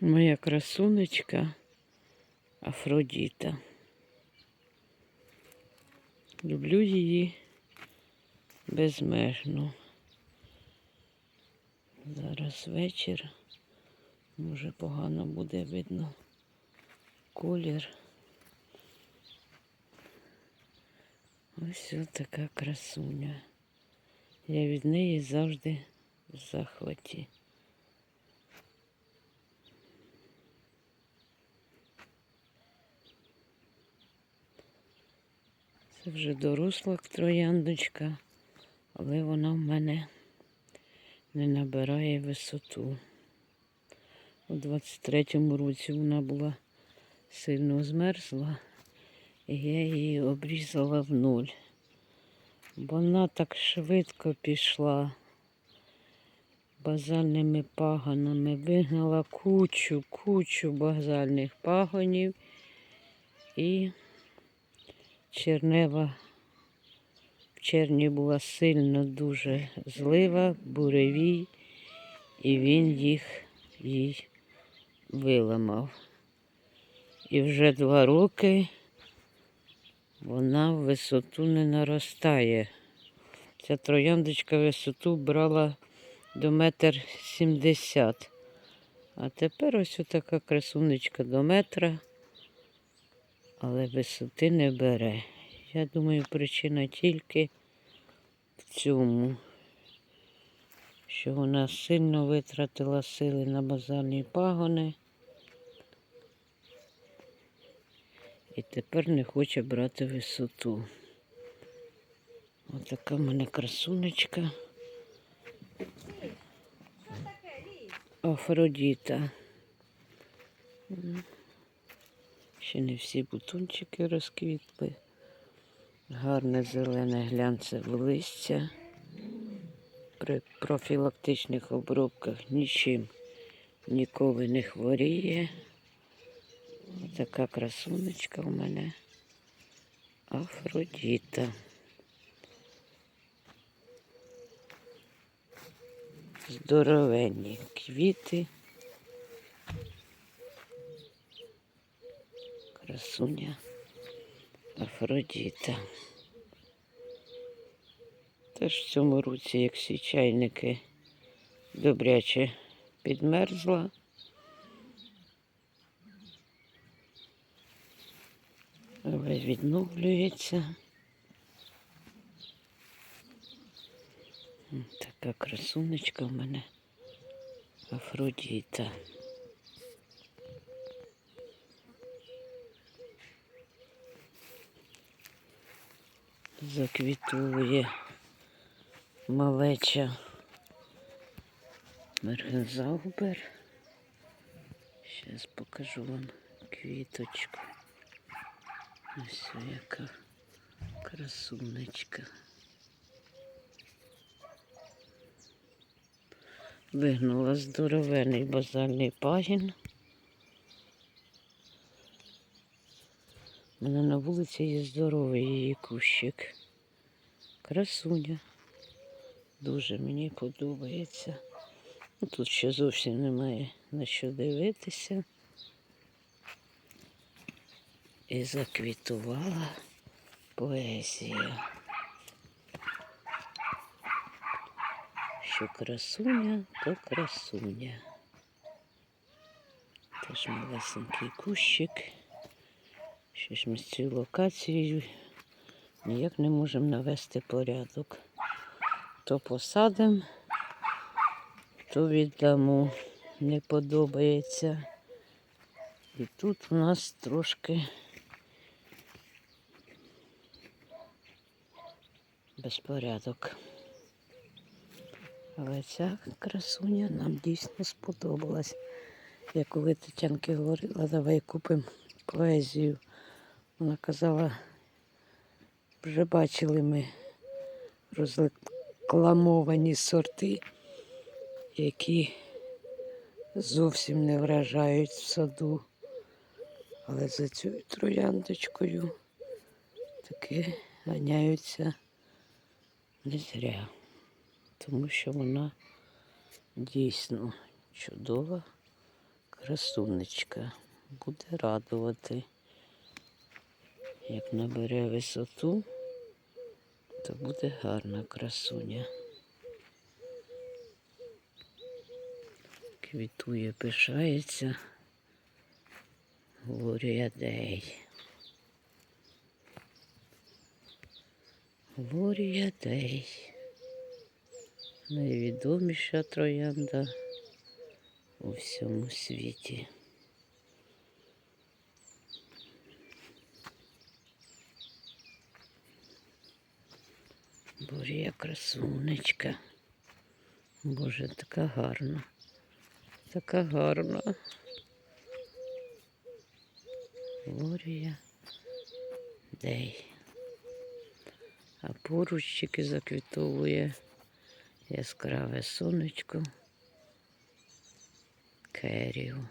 Моя красунечка Афродіта. Люблю її безмежно. Зараз вечір. Може погано буде видно колір. Ось така красуня. Я від неї завжди в захваті. Це вже доросла трояндочка, але вона в мене не набирає висоту. У 23-му році вона була сильно змерзла, і я її обрізала в нуль. Вона так швидко пішла базальними паганами, вигнала кучу, кучу базальних пагонів і чернева в червні була сильно дуже злива, буревій, і він їх їй виламав. І вже два роки вона в висоту не наростає. Ця трояндочка висоту брала до метр сімдесят. А тепер ось така красунечка до метра, але висоти не бере. Я думаю, причина тільки в цьому, що вона сильно витратила сили на базарні пагони і тепер не хоче брати висоту. Отака в мене красунечка. Афродіта. Ще не всі бутончики розквітли. Гарне зелене глянцеве листя. При профілактичних обробках нічим ніколи не хворіє. Така красунечка у мене Афродіта. Здоровенні квіти. Красуня Афродіта. Теж в цьому році, як всі чайники, добряче підмерзла. Але відновлюється. Така красунечка в мене Афродіта. Заквітує малеча Мергензаубер. Зараз покажу вам квіточку. Ось яка красунечка. Вигнула здоровений базальний пагін. Мене на вулиці є здоровий її кущик. Красуня. Дуже мені подобається. Ну, Тут ще зовсім немає на що дивитися. І заквітувала поезія. Що красуня, то красуня. Теж малесенький кущик. Що ж ми з цією локацією ніяк не можемо навести порядок. То посадимо, то віддамо. Не подобається. І тут у нас трошки безпорядок. Але ця красуня нам дійсно сподобалась. Я коли Тетянки говорила, давай купимо поезію. Вона казала, вже бачили ми розрекламовані сорти, які зовсім не вражають в саду. Але за цією трояндочкою таки ганяються не зря, тому що вона дійсно чудова, Красунечка. Буде радувати. Як набере висоту, то буде гарна красуня. Квітує, пишається. Глорія Дей. Глорія Дей. Найвідоміша троянда у всьому світі. Боже, я красунечка. Боже, така гарна. Така гарна. Глорія Дей. А поруч тільки заквітовує яскраве сонечко. Керіо.